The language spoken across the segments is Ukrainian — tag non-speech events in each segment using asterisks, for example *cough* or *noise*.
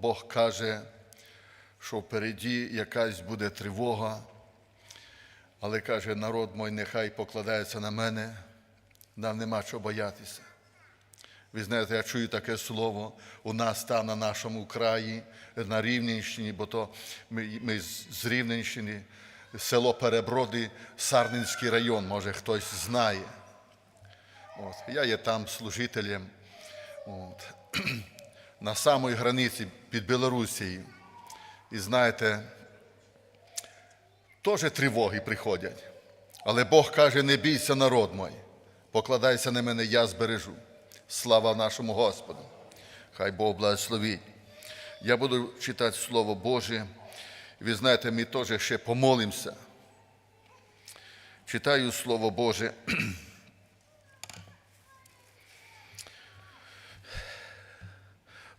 Бог каже, що впереді якась буде тривога, але каже, народ мой нехай покладається на мене, нам нема чого боятися. Ви знаєте, я чую таке слово у нас там на нашому краї, на Рівненщині, бо то ми, ми з Рівненщини, село Переброди, Сарненський район, може хтось знає. От. Я є там служителем от. *clears throat* на самій границі під Білорусією. І знаєте, теж тривоги приходять. Але Бог каже, не бійся, народ мой, покладайся на мене, я збережу. Слава нашому Господу. Хай Бог благословить. Я буду читати Слово Боже. Ви знаєте, ми теж ще помолимося. Читаю Слово Боже. *clears throat*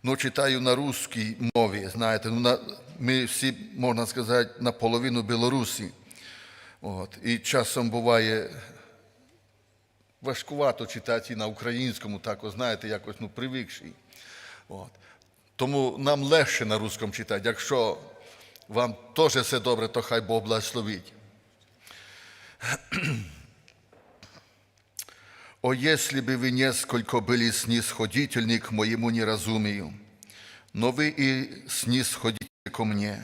Ну, читаю на русській мові, знаєте, ну, на, ми всі, можна сказати, наполовину білорусі. От. І часом буває важкувато читати і на українському, так, знаєте, якось ну, привикший. От. Тому нам легше на русском читати. Якщо вам теж все добре, то хай Бог благословить. О, если бы вы несколько были снисходительны к моему неразумию, но вы и снисходите ко мне,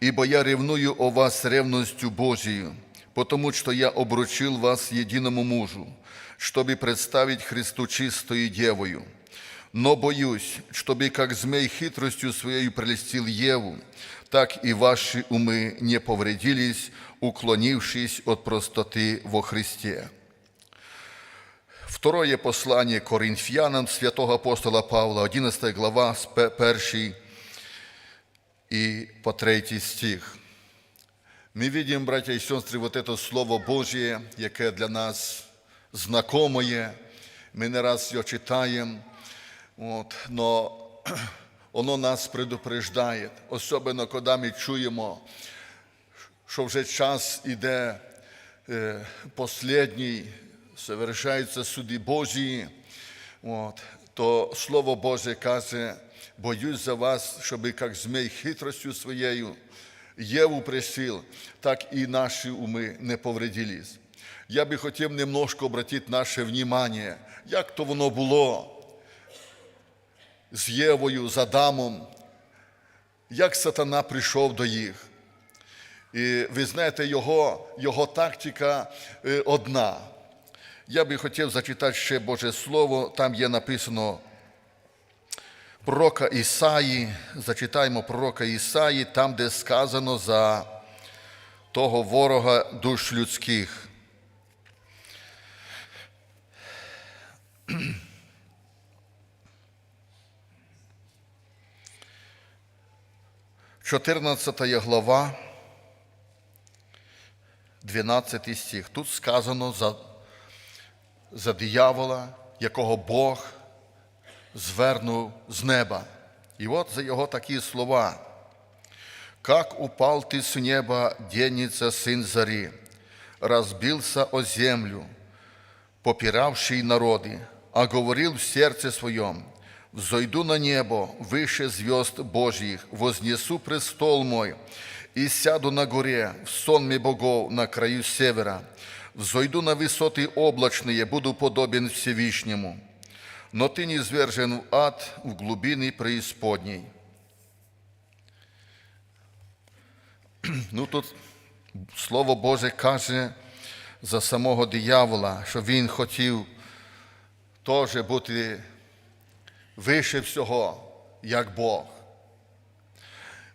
ибо я ревную о вас ревностью Божию, потому что я обручил вас единому мужу, чтобы представить Христу чистою девою. Но боюсь, чтобы как змей хитростью своей прелестил Еву, так и ваши умы не повредились, уклонившись от простоты во Христе. Второе послание Коринфянам святого апостола Павла, 11 глава, с 1 и по 3 стих. Ми видим, братья и сестры, вот это Слово Божье, яке для нас знакомое, ми не раз його читаємо, от, но *clears throat* воно нас предупреждає, особливо, коли ми чуємо, що вже час іде е, совершаються суди Божі, от, то Слово Боже каже, боюсь за вас, щоб як змей хитростю своєю Єву присил, так і наші уми не повредились. Я би хотів немножко обратити наше внимание, як то воно було з Євою, з Адамом, як сатана прийшов до їх. І ви знаєте, його, його тактика е, одна. Я би хотів зачитати ще Боже Слово, там є написано пророка Ісаї, зачитаємо пророка Ісаї, там, де сказано за того ворога душ людських. Чотирнадцята глава, 12 стих. Тут сказано за за диявола, якого Бог звернув з неба. І от за його такі слова. «Как упал ты с неба, денница сын зари, разбился о землю, попиравший народы, а говорил в сердце своем, взойду на небо выше звезд Божьих, вознесу престол мой и сяду на горе в сонме богов на краю севера, взойду на высоты облачные, буду подобен Всевышнему, но ты не звержен в ад, в глубины преисподней. *clears throat* Ну тут Слово Боже каже за самого диявола, що він хотів теж бути вище всього, як Бог.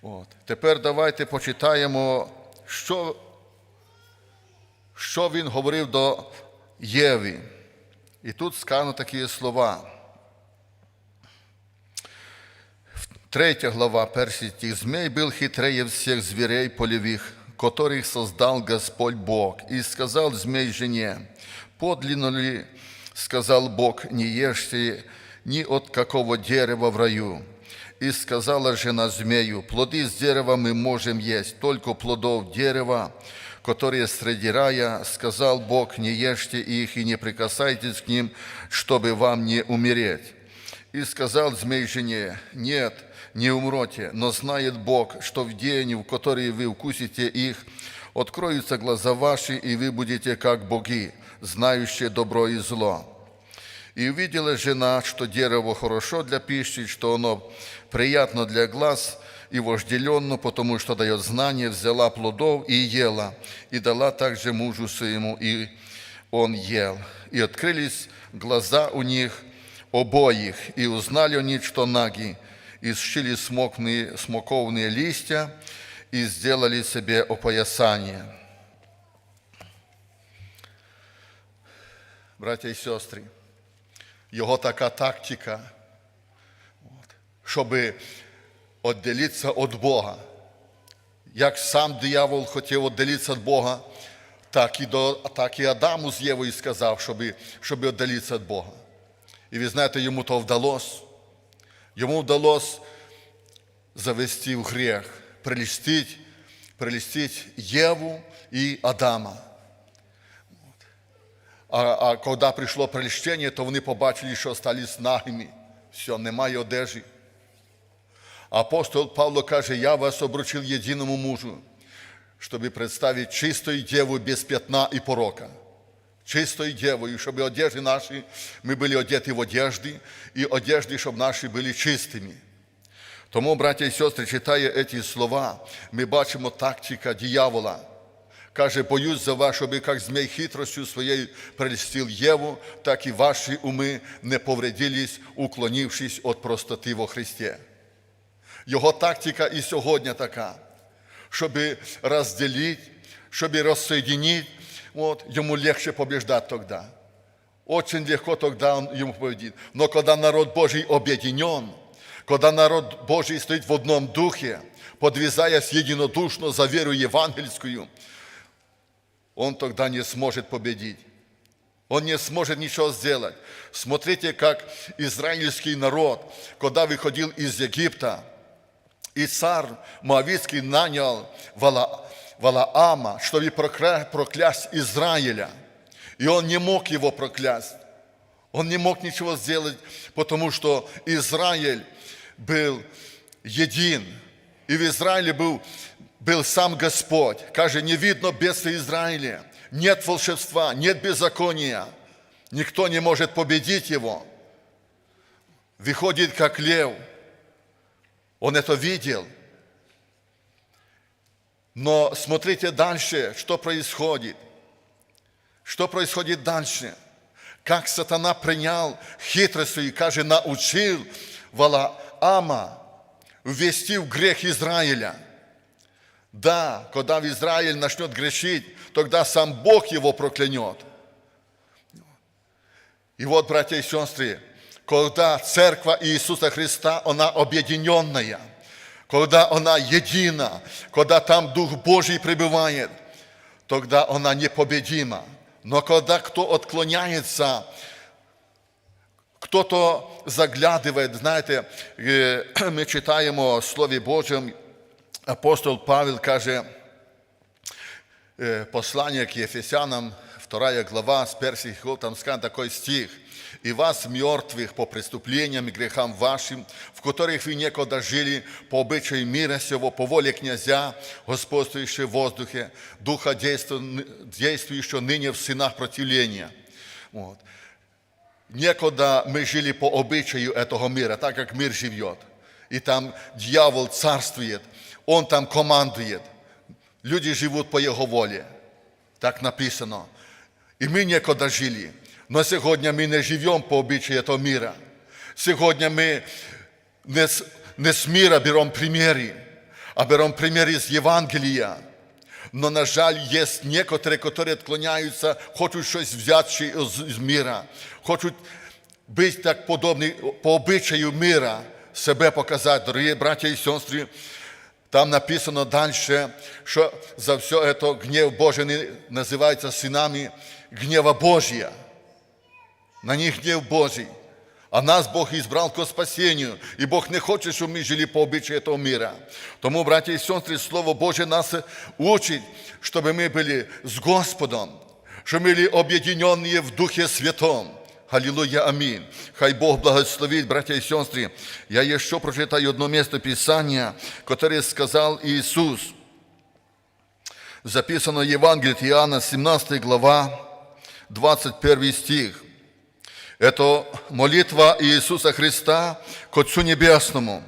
От. Тепер давайте почитаємо, що що він говорив до Єві. І тут сказано такі слова. Третья глава, перший стих. «Змей был хитрее всех зверей полевых, которых создал Господь Бог. И сказал змей жене, подлинно ли, сказал Бог, не ешьте ни от какого дерева в раю. И сказала жена змею, плоды с дерева мы можем есть, только плодов дерева, которые среди рая, сказал Бог, не ешьте их и не прикасайтесь к ним, чтобы вам не умереть. И сказал змей жене, нет, не умрете, но знает Бог, что в день, в который вы вкусите их, откроются глаза ваши, и вы будете как боги, знающие добро и зло. И увидела жена, что дерево хорошо для пищи, что оно приятно для глаз и вожделенно, потому что дает знание, взяла плодов и ела, и дала также мужу своему, и он ел. И открылись глаза у них обоих, и узнали они, что наги, и сшили смокные, смоковные листья, и сделали себе опоясание. Братья і сестри, його така тактика, от, щоб відділитися від Бога. Як сам диявол хотів відділитися від Бога, так і, до, так і Адаму з Євою сказав, щоб, щоб віддалитися від Бога. І ви знаєте, йому то вдалося. Йому вдалося завести в грех, прелістити, прелістити Єву і Адама. А, а коли прийшло преліщення, то вони побачили, що стались нагими. Все, немає одежі. Апостол Павло каже, я вас обручив єдиному мужу, щоб представити чистою діву без п'ятна і порока. Чистою дівою, щоб одежі наші, ми були одеті в одежди, і одежди, щоб наші були чистими. Тому, браття і сестри, читає ці слова, ми бачимо тактика диявола. Каже, боюсь за вас, щоб як змей хитростю своєю прельстил Єву, так і ваші уми не повредились, уклонившись від простоти во Христі. Його тактика і сьогодні така, щоб розділити, щоб розсоединити, вот, ему легче побеждать тогда. Очень легко тогда он ему победит. Но когда народ Божий объединен, когда народ Божий стоит в одном духе, подвязаясь единодушно за веру евангельскую, он тогда не сможет победить. Он не сможет ничего сделать. Смотрите, как израильский народ, когда выходил из Египта, и царь Моавицкий нанял Вала, Валаама, чтобы прокля- проклясть Израиля. И он не мог его проклясть. Он не мог ничего сделать, потому что Израиль был един. И в Израиле был, был сам Господь. Каже, не видно беса Израиля. Нет волшебства, нет беззакония. Никто не может победить его. Выходит, как лев. Он это видел. Но смотрите дальше, что происходит. Что происходит дальше? Как сатана принял хитрость и, каже, научил Валаама ввести в грех Израиля. Да, когда в Израиль начнет грешить, тогда сам Бог его проклянет. И вот, братья и сестры, когда церковь Иисуса Христа, она объединенная, когда она едина, когда там Дух Божий пребывает, тогда она непобедима. Но когда кто отклоняется, кто-то заглядывает, знаете, е, *clears throat* ми читаємо в Слові Божьем, апостол Павел каже, е, послание к Ефесянам, вторая глава, с первых стихов, там сказан такой стих. «И вас, мертвых по преступлениям и грехам вашим, в которых вы некогда жили по обычаю мира сего, по воле князя, господствующего в воздухе, духа действу- действующего ныне в сынах противления». Вот. Некогда мы жили по обычаю этого мира, так как мир живет. И там дьявол царствует, он там командует. Люди живут по его воле. Так написано. И мы некогда жили. Но сегодня мы не живем по обычаю этого мира. Сегодня мы не с, не с мира берем примеры, а берем примеры из Евангелия. Но, на жаль, є некоторі, які відклоняються, хочуть щось взяти ще з, з мира, хочуть бути так подобні по обичаю мира, себе показати. Дорогі браття і сестри, там написано далі, що за все це гнів Божий не називається синами гнева Божия. На них гнев Божий. А нас Бог избрал к спасению, и Бог не хочет, чтобы мы жили по обычаю этого мира. Тому, братья и сестры, Слово Божие нас учит, чтобы мы были с Господом, чтобы мы были объединенные в Духе Святом. Аллилуйя, аминь. Хай Бог благословит, братья и сестры. Я еще прочитаю одно место Писания, которое сказал Иисус. Записано в Евангелии от Иоанна, 17 глава, 21 стих. Это молитва Иисуса Христа к Отцу Небесному.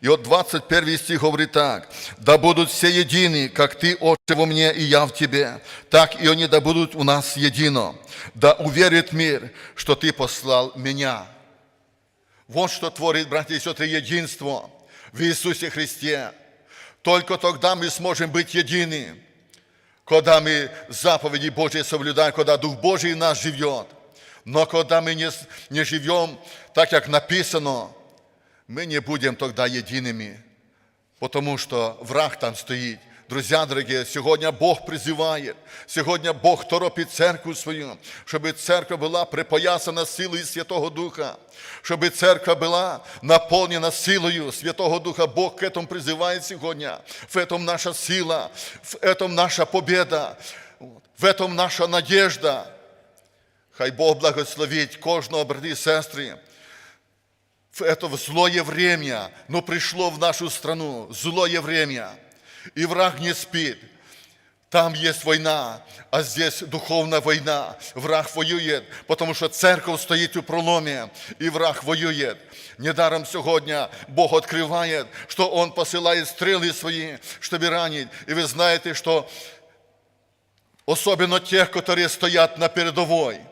И вот 21 стих говорит так. «Да будут все едины, как Ты, Отче, во мне, и я в Тебе, так и они да будут у нас едино. Да уверит мир, что Ты послал меня». Вот что творит, братья и сестры, единство в Иисусе Христе. Только тогда мы сможем быть едины, когда мы заповеди Божьи соблюдаем, когда Дух Божий нас живет. Но когда мы не, не живем так, как написано, мы не будем тогда едиными, потому что враг там стоит. Друзья дорогие, сегодня Бог призывает, сегодня Бог торопит церковь свою, чтобы церковь была припоясана силой Святого Духа, чтобы церковь была наполнена силою Святого Духа. Бог к этому призывает сегодня. В этом наша сила, в этом наша победа, в этом наша надежда. Хай Бог благословить кожного, брати и сестри. В это злое время, но пришло в нашу страну злое время, и враг не спит. Там есть война, а здесь духовная война. Враг воюет, потому что церковь стоит у проломе, и враг воюет. Недаром сегодня Бог открывает, что Он посылает стрелы свои, чтобы ранить. И вы знаете, что особенно тех, которые стоят на передовой –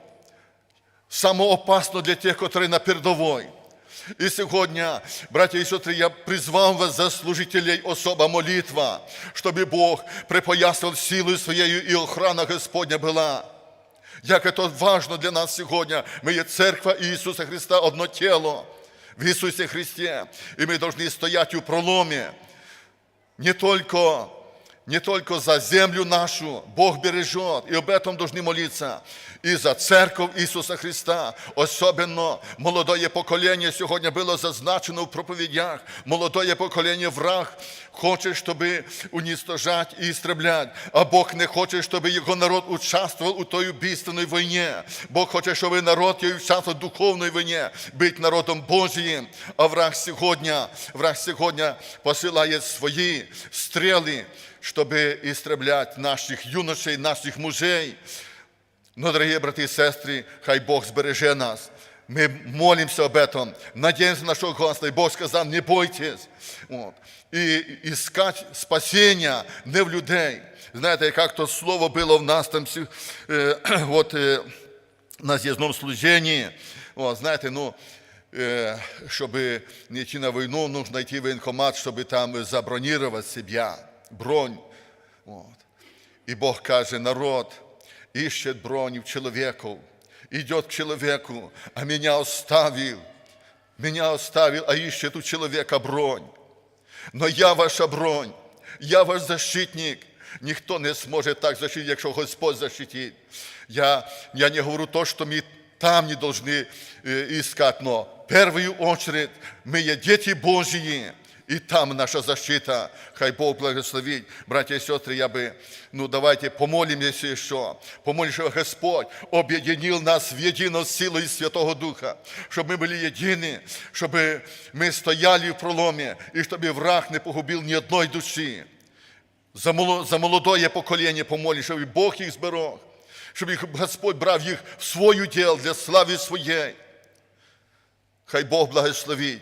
Самое опасно для тех, которые на передовой. И сегодня, братья и сестры, я призвал вас за служителей особа молитва, чтобы Бог припоясал силу своею и охрана Господня была. Як это важно для нас сегодня. Мы есть церковь Иисуса Христа, одно тело в Иисусе Христе. И мы должны стоять у проломе. Не только не только за землю нашу Бог бережет, и об этом должны молиться, и за церковь Иисуса Христа. Особенно молодое поколение сегодня было зазначено в проповедях. Молодое поколение враг хочет, чтобы уничтожать и истреблять, а Бог не хочет, чтобы его народ участвовал у той убийственной войне. Бог хочет, чтобы народ его участвовал в духовной войне, быть народом Божьим. А враг сегодня, враг сегодня посылает свои стрелы, чтобы истреблять наших юношей, наших мужей. Но, дорогие браты и сестры, хай Бог сбереже нас. Мы молимся об этом, надеемся на нашего Господа. И Бог сказал, не бойтесь. Вот. И искать спасения не в людей. Знаете, как то слово было в нас там, э, *clears throat* вот, э, на съездном служении. Вот, знаете, ну, э, чтобы не идти на войну, нужно идти в военкомат, чтобы там забронировать себя бронь. Вот. И Бог каже, народ ищет бронь в человеку, идет к человеку, а меня оставил, меня оставил, а ищет у человека бронь. Но я ваша бронь, я ваш защитник. Ніхто не зможе так защитить, якщо Господь защитить. Я, я не говорю то, что мы там не должны искать, но в первую очередь мы есть дети Божьи, и там наша защита. Хай Бог благословит. Братья и сестры, я бы, ну давайте помолимся еще. Помолимся, чтобы Господь объединил нас в единую силу из Святого Духа. Чтобы мы были едины, чтобы мы стояли в проломе, и чтобы враг не погубил ни одной души. За молодое поколение помолимся, чтобы Бог их зберег, щоб Господь брав їх в свою дел для слави своєї. Хай Бог благословить.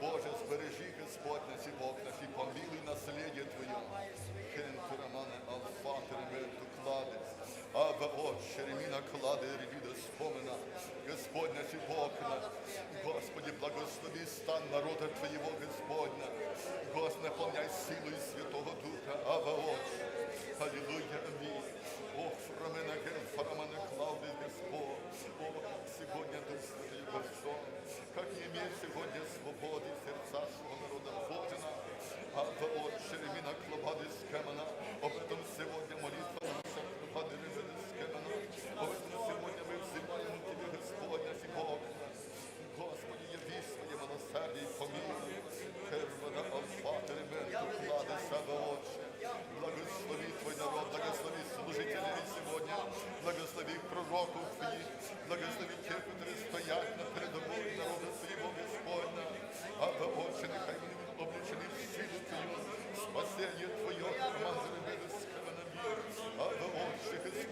Боже, збережи, Господь, наші Бог, наші помилуй насліддя Твоє. Херен Турамане, Алфа, Теремету, кладе. Абе, от, Шереміна, кладе, ревіда, спомена. Господь, Бог наш. Господи, благослови стан народа Твоего, Господня. Господь, наполняй силою Святого Духа. Абе, от. Аллилуйя, аминь. О, фрамена, ген, фарамана, клауде, Господь. О, сегодня Дух не имеет сегодня свободы сердца свого народа Божина, а в от Шеремина Клобады Скамана. Об этом сьогодні молитва наша Клобады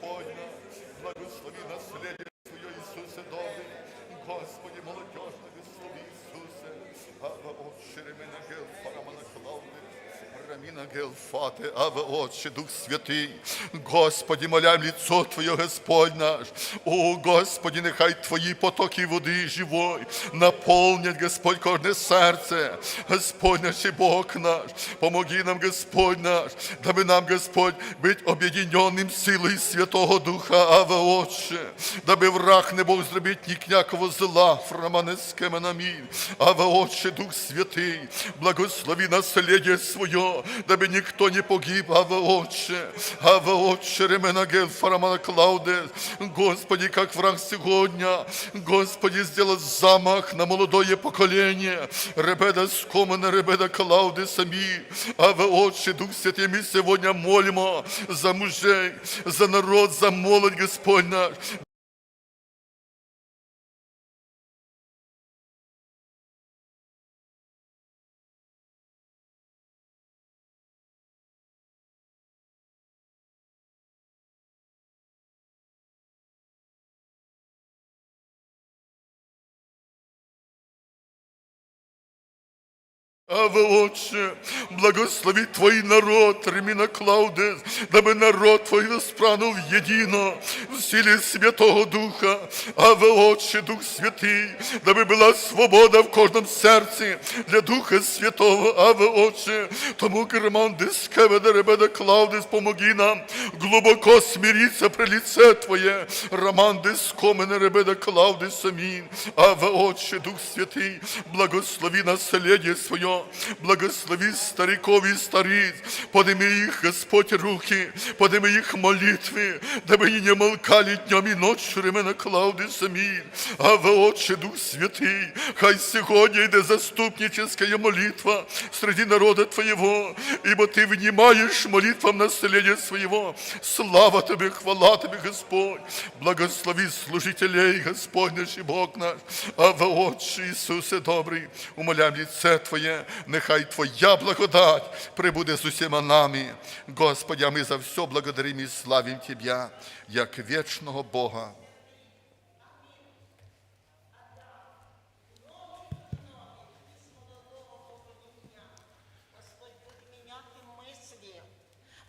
Господня, благослови наследие Твое, Иисусе добрый. Господи, молодежь, благослови Иисусе. А Отче, ремена гел, Рамина Гелфате, Аве Отче, Дух Святий, Господи, моляем лицо Твое, Господь наш. О, Господи, нехай Твої потоки води живой наполнять, Господь, кожне серце. Господь наш і Бог наш, помоги нам, Господь наш, даби нам, Господь, быть об'єднаним силою Святого Духа, Аве Отче, даби враг не Бог зробить ніякого зла, фраманецьке менамін. Аве Отче, Дух Святий, благослови наследие своє, даби ніхто не погиб, Аве Отче, Аве Отче, ремена гел фарамана Клауде, Господи, как враг сегодня, Господи, сделал замах на молодое поколение, Ребеда Скомана, Ребеда Клауды сами, Аве Отче, Дух Святый, мы сегодня молимо за мужей, за народ, за молодь, Господь наш, Аве Отче, благослови Твой народ, Ремина Клаудес, даби народ Твой воспранув єдино в силі Святого Духа. Аве Отче, Дух Святий, даби була свобода в кожному серці для Духа Святого, Аве Отче, тому Керман Дискеведа Ребеда Клаудес, помоги нам глубоко смириться при лице Твоє, Роман Дискомене Ребеда Клаудес, амінь. Аве Отче, Дух Святий, благослови наследие Своє, благослови стариков і стариць, подими їх, Господь, руки, подими їх молитви, даби її не молкали днем і ночью, ремена Клауди самі. Аве Отче, Дух Святий, хай сьогодні йде заступническая молитва среди народа Твоего, ибо Ты внимаешь молитвам населения своего. Слава Тебе, хвала Тебе, Господь. Благослови служителей, Господь наш і Бог наш. Аве Отче Ісусе добрий, умоляем лице Твоє, нехай Твоя благодать прибуде з усіма нами. Господи, а ми за все благодарим і славим Тебя, як вічного Бога.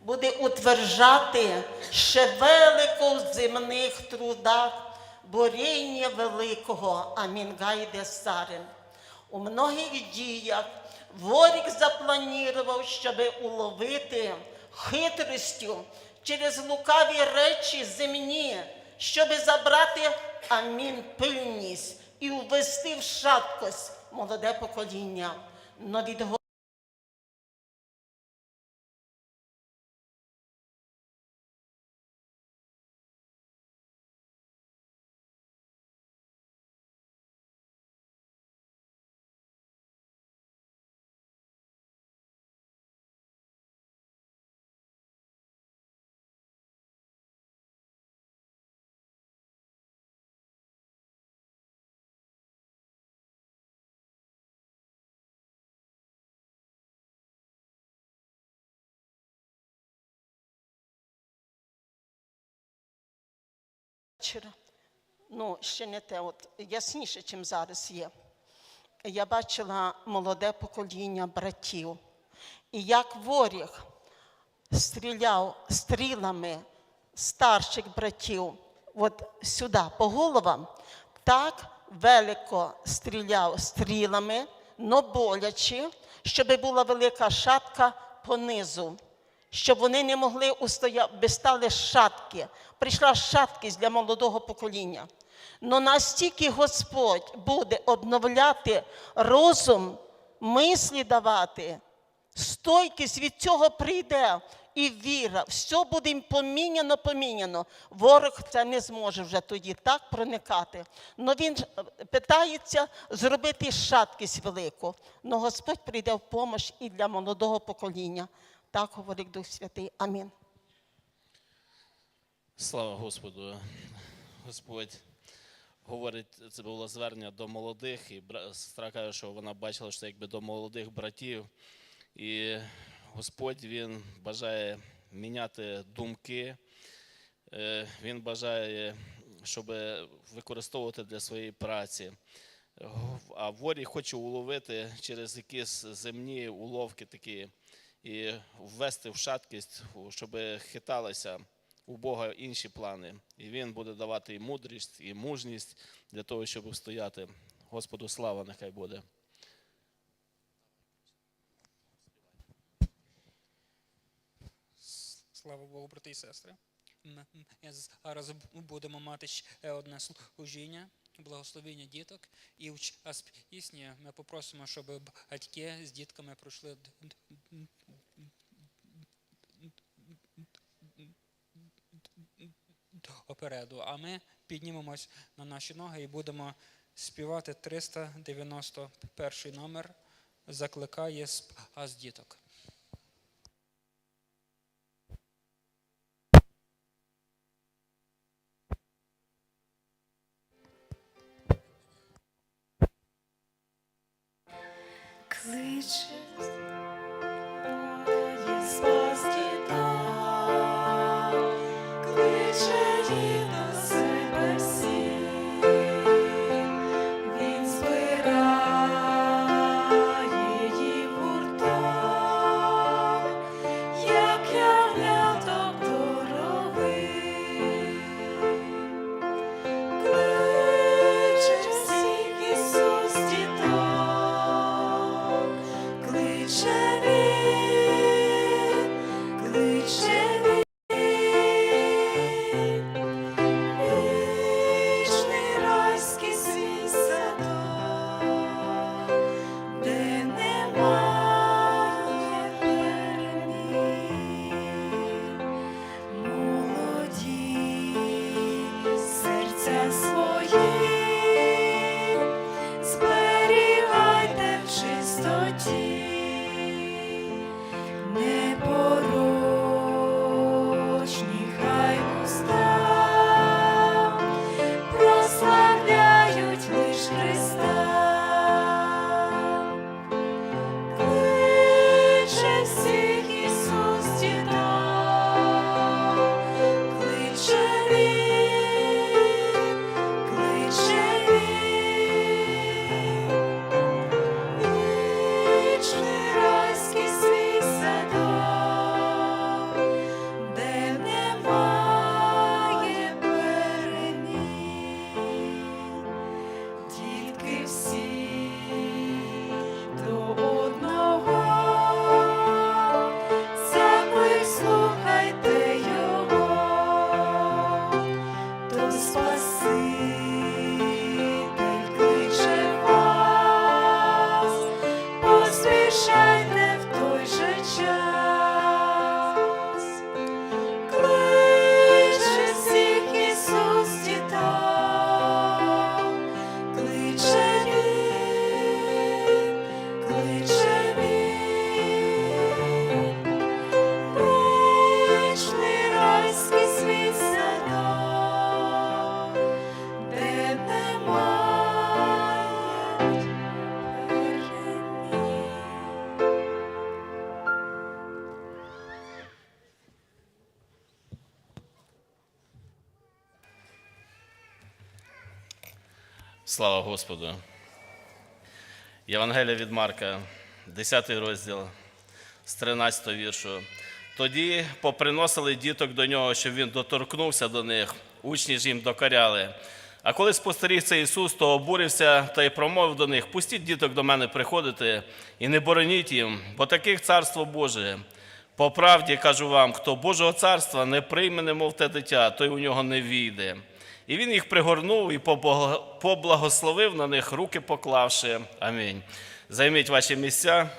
Буде утверджати ще велико в земних трудах боріння великого Амінгайде Сарин. У многих діях ворог запланував, щоб уловити хитростю через лукаві речі земні, щоб забрати амін пильність і ввести в шаткость молоде покоління. Но від вечора. Ну, ще не те, от ясніше, чим зараз є. Я бачила молоде покоління братів, і як ворог стріляв стрілами старших братів от сюди, по головам, так велико стріляв стрілами, но боляче, щоб була велика шатка понизу щоб вони не могли устояти, би стали шатки. Прийшла шаткість для молодого покоління. Но настільки Господь буде обновляти розум, мислі давати, Стойкість від цього прийде. І віра, все буде їм поміняно, поміняно. Ворог це не зможе вже тоді так проникати. Но він е, питається зробити шаткість велику. Но Господь прийде в помощь і для молодого покоління. Так говорить Дух Святий. Амінь. Слава Господу. Господь говорить, це було звернення до молодих, і сестра каже, що вона бачила, що це якби до молодих братів. І Господь Він бажає міняти думки, Е, Він бажає, щоб використовувати для своєї праці. А ворі хоче уловити через якісь земні уловки такі і ввести в шаткість, щоб хиталися у Бога інші плани. І Він буде давати і мудрість, і мужність для того, щоб стояти. Господу слава нехай буде. Слава Богу, брати і сестри. М- м, Зараз будемо мати ще одне служіння, благословення діток. І в час пісні ми попросимо, щоб батьки з дітками пройшли опереду. А ми піднімемось на наші ноги і будемо співати 391 номер. Закликає спас діток. Кличе shine. Слава Господу. Євангелія від Марка, 10 розділ, з 13 віршу. Тоді поприносили діток до нього, щоб він доторкнувся до них. Учні ж їм докоряли. А коли спостеріг це Ісус, то обурився та й промовив до них: Пустіть діток до мене приходити і не бороніть їм, бо таких царство Боже. По правді кажу вам, хто Божого царства не прийме, немов те дитя, той у нього не війде. І він їх пригорнув і поблаго- поблагословив на них, руки поклавши. Амінь. Займіть ваші місця.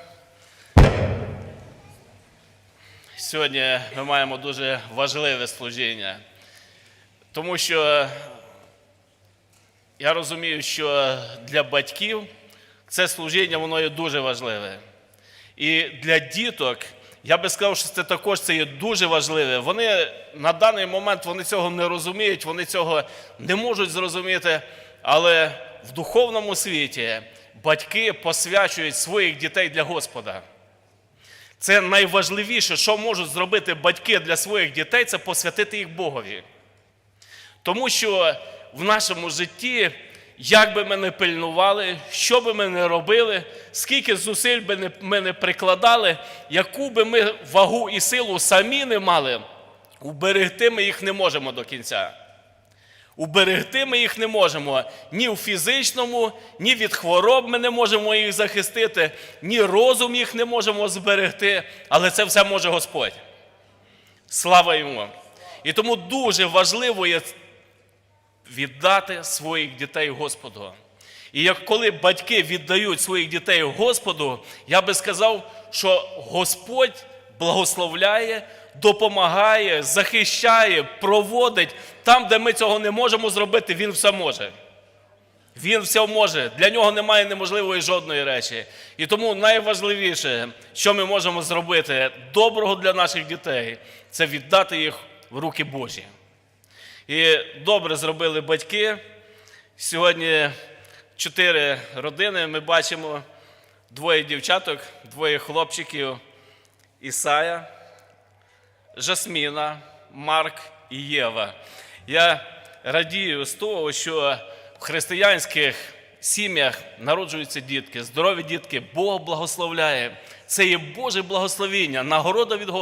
Сьогодні ми маємо дуже важливе служіння, тому що я розумію, що для батьків це служіння воно є дуже важливе. І для діток, я би сказав, що це також це є дуже важливе. Вони на даний момент вони цього не розуміють, вони цього не можуть зрозуміти. Але в духовному світі батьки посвячують своїх дітей для Господа. Це найважливіше, що можуть зробити батьки для своїх дітей, це посвятити їх Богові. Тому що в нашому житті, як би ми не пильнували, що би ми не робили, скільки зусиль би ми не прикладали, яку би ми вагу і силу самі не мали, уберегти ми їх не можемо до кінця. Уберегти ми їх не можемо ні в фізичному, ні від хвороб ми не можемо їх захистити, ні розум їх не можемо зберегти, але це все може Господь. Слава йому! І тому дуже важливо є віддати своїх дітей Господу. І як коли батьки віддають своїх дітей Господу, я би сказав, що Господь благословляє, допомагає, захищає, проводить там, де ми цього не можемо зробити, Він все може. Він все може. Для нього немає неможливої жодної речі. І тому найважливіше, що ми можемо зробити доброго для наших дітей, це віддати їх в руки Божі. І добре зробили батьки. Сьогодні чотири родини ми бачимо двоє дівчаток, двоє хлопчиків Ісая, Жасміна, Марк і Єва. Я радію з того, що в християнських сім'ях народжуються дітки, здорові дітки, Бог благословляє. Це є Боже благословіння, нагорода від Господа.